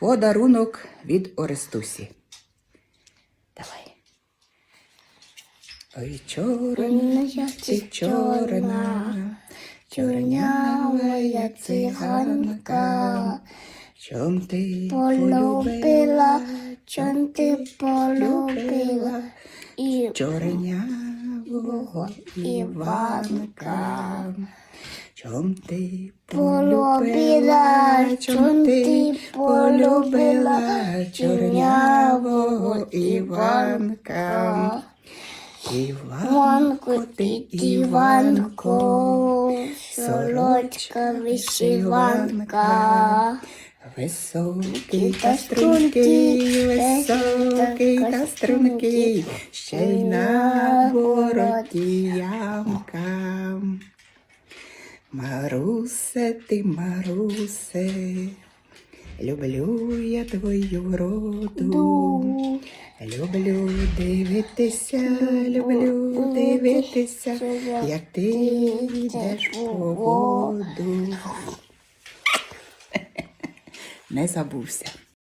Подарунок від Орестусі. Давай. Ой, чорна, ти чорна, чорнявая циганка, чом ти Полюбила, чом ти полюбила і чорнявого Іванка. Чом ти полюбила, чом ти полюбила чорнявого Іванка. Іванко ти, Іванко, солодка вишиванка. Високий та стрункий, високий та стрункий, ще й на вороті ямка. Марусе, ти, Марусе, люблю я твою вроду. Люблю дивитися, люблю дивитися, як ти йдеш по воду. Не забувся.